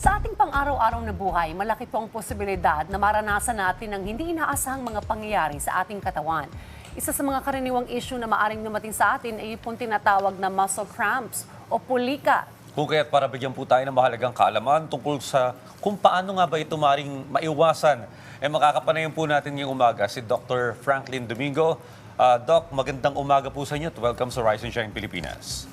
Sa ating pang-araw-araw na buhay, malaki po ang posibilidad na maranasan natin ang hindi inaasahang mga pangyayari sa ating katawan. Isa sa mga karaniwang issue na maaring dumating sa atin ay yung tinatawag na muscle cramps o pulika. Kung kaya't para bigyan po tayo ng mahalagang kaalaman tungkol sa kung paano nga ba ito maring maiwasan, eh makakapanayon po natin ngayong umaga si Dr. Franklin Domingo. Ah, Doc, magandang umaga po sa inyo. Welcome sa Rise and Shine Pilipinas.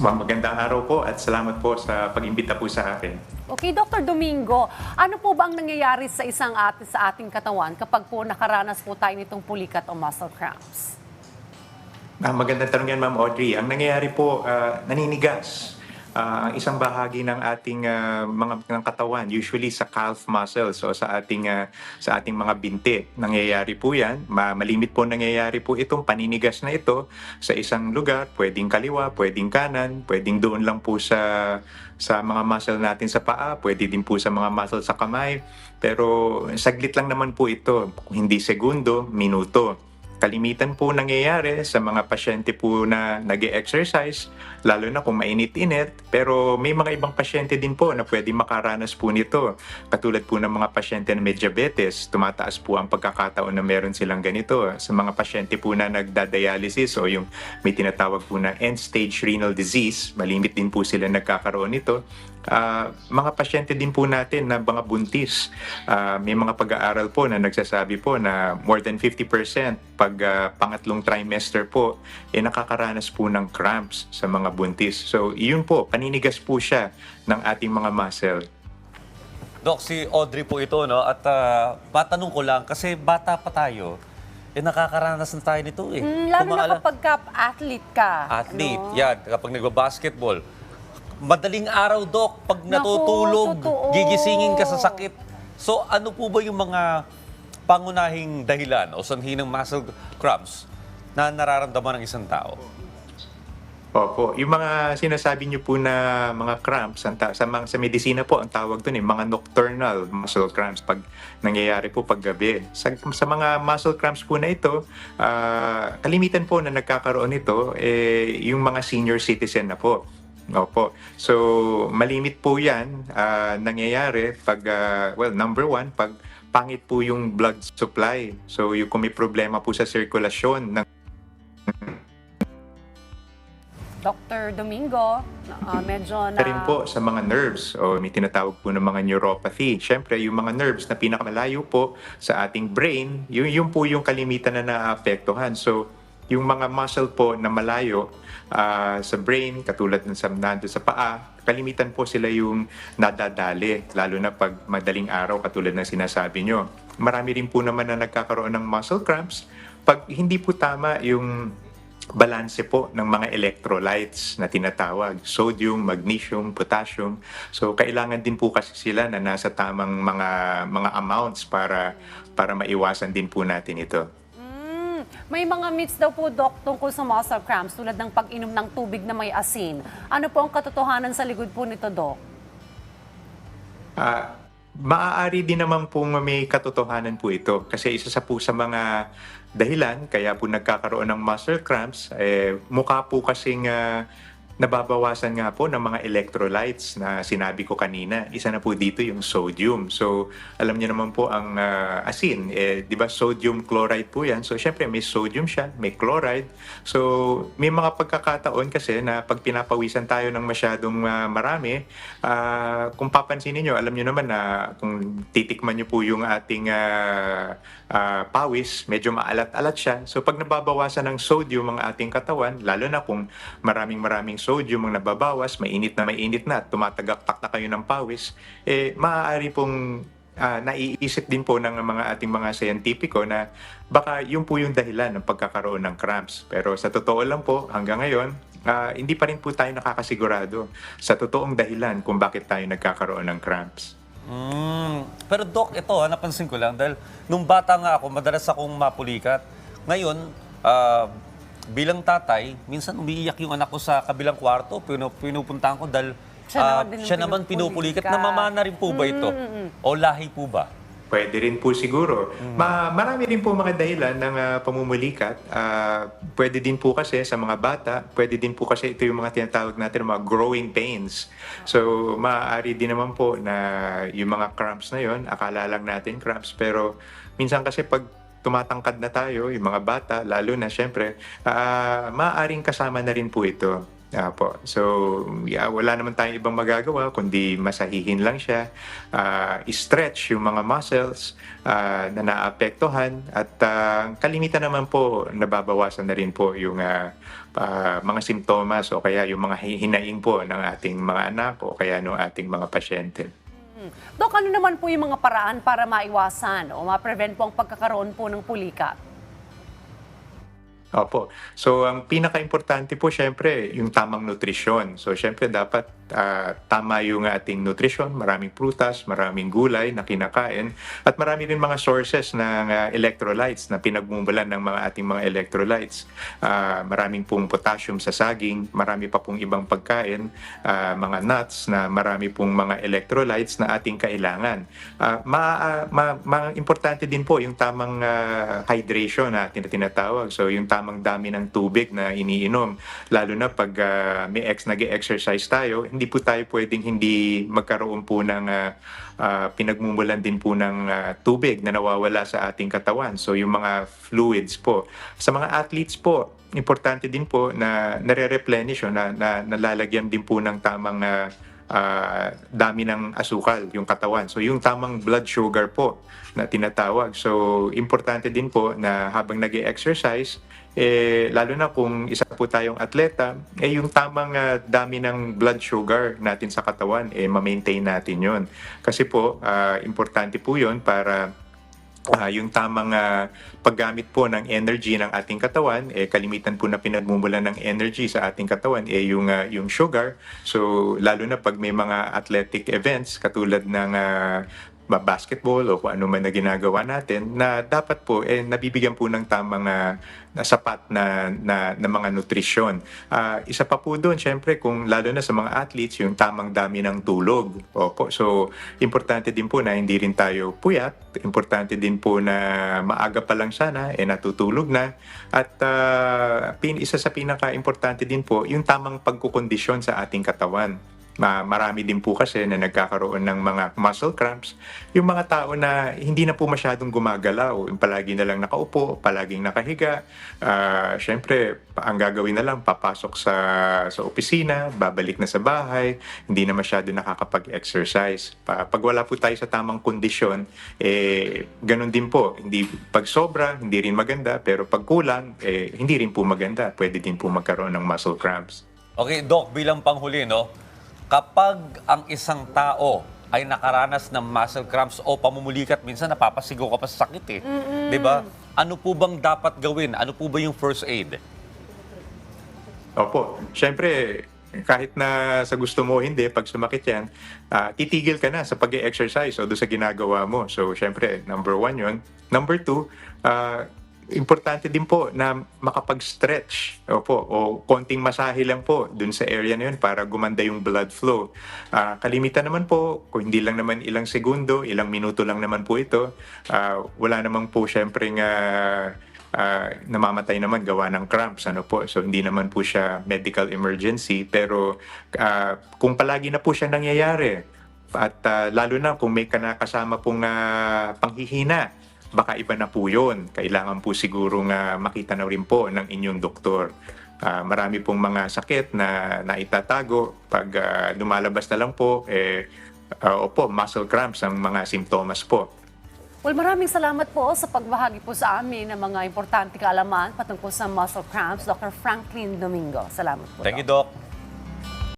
Magandang araw po at salamat po sa pag-imbita po sa akin. Okay, Dr. Domingo, ano po ba ang nangyayari sa isang atin sa ating katawan kapag po nakaranas po tayo nitong pulikat o muscle cramps? Ah, magandang tanong yan, Ma'am Audrey. Ang nangyayari po, ah, naninigas ang isang bahagi ng ating ah, mga ng katawan, usually sa calf muscles o sa ating ah, sa ating mga binti. Nangyayari po 'yan. Ma- malimit po nangyayari po itong paninigas na ito sa isang lugar, pwedeng kaliwa, pwedeng kanan, pwedeng doon lang po sa sa mga muscle natin sa paa, pwede din po sa mga muscle sa kamay. Pero saglit lang naman po ito, hindi segundo, minuto. Kalimitan po nangyayari sa mga pasyente po na nag exercise lalo na kung mainit-init. Pero may mga ibang pasyente din po na pwede makaranas po nito. Katulad po ng mga pasyente na may diabetes, tumataas po ang pagkakataon na meron silang ganito. Sa mga pasyente po na nagda-dialysis o yung may tinatawag po na end-stage renal disease, malimit din po sila nagkakaroon nito. Ah, mga pasyente din po natin na mga buntis. Ah, may mga pag-aaral po na nagsasabi po na more than 50% pag ah, pangatlong trimester po, eh nakakaranas po ng cramps sa mga buntis. So, yun po, paninigas po siya ng ating mga muscle. Doc, si Audrey po ito, no? At ah, matanong ko lang, kasi bata pa tayo, eh nakakaranas na tayo nito eh. Mm, lalo Kung na kapag ka athlete ka. Athlete, no? yan, kapag nagbabasketball. Madaling araw, Doc, pag natutulog, totoo. gigisingin ka sa sakit. So ano po ba yung mga pangunahing dahilan o sanhi ng muscle cramps na nararamdaman ng isang tao? Opo, yung mga sinasabi niyo po na mga cramps, ang ta- sa, mga, sa medisina po, ang tawag doon eh, mga nocturnal muscle cramps pag nangyayari po pag gabi. Sa, sa mga muscle cramps po na ito, ah, kalimitan po na nagkakaroon nito, eh, yung mga senior citizen na po. Opo. So, malimit po yan ah, nangyayari pag, ah, well, number one, pag pangit po yung blood supply. So, yung kung may problema po sa sirkulasyon ng Dr. Domingo, ah, medyo na... na rin po sa mga nerves o may tinatawag po ng mga neuropathy. Siyempre, yung mga nerves na pinakamalayo po sa ating brain, yun, yun po yung kalimitan na naapektuhan. So, yung mga muscle po na malayo ah, sa brain, katulad ng sa, nando sa paa, kalimitan po sila yung nadadali, lalo na pag madaling araw, katulad ng sinasabi nyo. Marami rin po naman na nagkakaroon ng muscle cramps pag hindi po tama yung balanse po ng mga electrolytes na tinatawag, sodium, magnesium, potassium. So kailangan din po kasi sila na nasa tamang mga mga amounts para para maiwasan din po natin ito. May mga myths daw po, Doc, tungkol sa muscle cramps tulad ng pag-inom ng tubig na may asin. Ano po ang katotohanan sa likod po nito, Doc? Ah, maaari din naman pong may katotohanan po ito kasi isa sa po sa mga dahilan kaya po nagkakaroon ng muscle cramps eh mukha po kasing ah, nababawasan nga po ng mga electrolytes na sinabi ko kanina. Isa na po dito yung sodium. So, alam niyo naman po ang ah, asin, eh, 'di ba sodium chloride po 'yan. So, syempre may sodium siya, may chloride. So, may mga pagkakataon kasi na pag pinapawisan tayo ng masyadong ah, marami, ah, kung papansinin niyo, alam niyo naman na kung titikman niyo po yung ating ah, ah, pawis, medyo maalat-alat siya. So, pag nababawasan ng sodium ang ating katawan, lalo na kung maraming-maraming sodium ang nababawas, mainit na mainit na, at tumatagaktak na kayo ng pawis, eh, maaari pong ah, naiisip din po ng mga ating mga scientifico na baka yun po yung dahilan ng pagkakaroon ng cramps. Pero sa totoo lang po, hanggang ngayon, ah, hindi pa rin po tayo nakakasigurado sa totoong dahilan kung bakit tayo nagkakaroon ng cramps. Mm, pero Doc, ito ha, napansin ko lang dahil nung bata nga ako, madalas akong mapulikat. Ngayon, ah, bilang tatay, minsan umiiyak yung anak ko sa kabilang kwarto, pinu- pinupuntahan ko dahil Siya ah, naman ang siya naman pinupulikat. Namamana rin po ba ito? O lahi po ba? Pwede rin po siguro. Ma- marami rin po mga dahilan ng ah, pamumulikat. Ah, pwede din po kasi sa mga bata, pwede din po kasi ito yung mga tinatawag natin mga growing pains. So, maaari din naman po na yung mga cramps na yon, akala lang natin cramps, pero minsan kasi pag tumatangkad na tayo, yung mga bata, lalo na syempre, ah, maaaring kasama na rin po ito. Ah, po. So, yeah, wala naman tayong ibang magagawa kundi masahihin lang siya, ah, stretch yung mga muscles ah, na naapektuhan at ah, kalimitan naman po nababawasan na rin po yung ah, ah, mga simptomas o kaya yung mga hi- hinaing po ng ating mga anak o kaya ng ating mga pasyente. Dok, ano naman po yung mga paraan para maiwasan o ma-prevent po ang pagkakaroon po ng pulika? Opo. So, ang pinaka-importante po, syempre, yung tamang nutrisyon. So, syempre, dapat ah, tama yung ating nutrisyon. Maraming prutas, maraming gulay na kinakain. At marami rin mga sources ng ah, electrolytes na pinagmumulan ng mga ating mga electrolytes. Ah, maraming pong potassium sa saging. Marami pa pong ibang pagkain. ah, mga nuts na marami pong mga electrolytes na ating kailangan. Ah, ma, ah, ma, ma- importante din po yung tamang ah, hydration na tin- tinatawag. So yung tamang dami ng tubig na iniinom. Lalo na pag ah, may ex nag-exercise tayo, hindi po tayo pwedeng hindi magkaroon po ng ah, ah, pinagmumulan din po ng ah, tubig na nawawala sa ating katawan. So yung mga fluids po. Sa mga athletes po, importante din po na nare-replenish o na, na nalalagyan din po ng tamang ah, ah, dami ng asukal yung katawan. So yung tamang blood sugar po na tinatawag. So importante din po na habang nag exercise eh, lalo na kung isa po tayong atleta, eh yung tamang ah, dami ng blood sugar natin sa katawan, eh ma-maintain natin yon Kasi po, ah, importante po yon para Ah, yung tamang ah, paggamit po ng energy ng ating katawan, eh, kalimitan po na pinagmumulan ng energy sa ating katawan eh, yung, ah, yung sugar. So, lalo na pag may mga athletic events katulad ng ba- basketball o kung ano man na ginagawa natin na dapat po eh nabibigyan po ng tamang na sapat na, na, na mga nutrisyon. Ah, isa pa po doon, syempre, kung lalo na sa mga athletes, yung tamang dami ng tulog. Opo. So, importante din po na hindi rin tayo puyat. Importante din po na maaga pa lang sana, eh natutulog na. At ah, pin, isa sa pinaka-importante din po, yung tamang pagkukondisyon sa ating katawan. Ma- marami din po kasi na nagkakaroon ng mga muscle cramps. Yung mga tao na hindi na po masyadong gumagalaw, yung palagi na lang nakaupo, palaging nakahiga. Ah, Siyempre, ang gagawin na lang, papasok sa, sa opisina, babalik na sa bahay, hindi na masyado nakakapag-exercise. Pa, pag wala po tayo sa tamang kondisyon, eh, ganun din po. Hindi, pag sobra, hindi rin maganda, pero pag kulang, eh, hindi rin po maganda. Pwede din po magkaroon ng muscle cramps. Okay, Doc, bilang panghuli, no? Kapag ang isang tao ay nakaranas ng muscle cramps o pamumulikat, minsan napapasigaw ka pa sa sakit eh. 'Di ba? Ano po bang dapat gawin? Ano po ba yung first aid? Opo. Siyempre, kahit na sa gusto mo hindi, pag sumakit yan, ah, titigil ka na sa pag exercise o doon sa ginagawa mo. So, siyempre, number one yun. Number two, ah, importante din po na makapag-stretch. Opo, o konting masahe lang po dun sa area na yun para gumanda yung blood flow. Ah, kalimitan naman po, kung hindi lang naman ilang segundo, ilang minuto lang naman po ito, ah, wala naman po syempre nga ah, namamatay naman gawa ng cramps ano po. So hindi naman po siya medical emergency pero ah, kung palagi na po siya nangyayari at ah, lalo na kung may kasama pong ah, panghihina baka iba na po yun kailangan po siguro nga makita na rin po ng inyong doktor Ah, marami pong mga sakit na naitatago pag ah, lumalabas na lang po eh ah, opo muscle cramps ang mga simptomas po Well, maraming salamat po sa pagbahagi po sa amin ng mga importante kaalaman patungkol sa muscle cramps, Dr. Franklin Domingo. Salamat po. Thank you, Doc. Doc.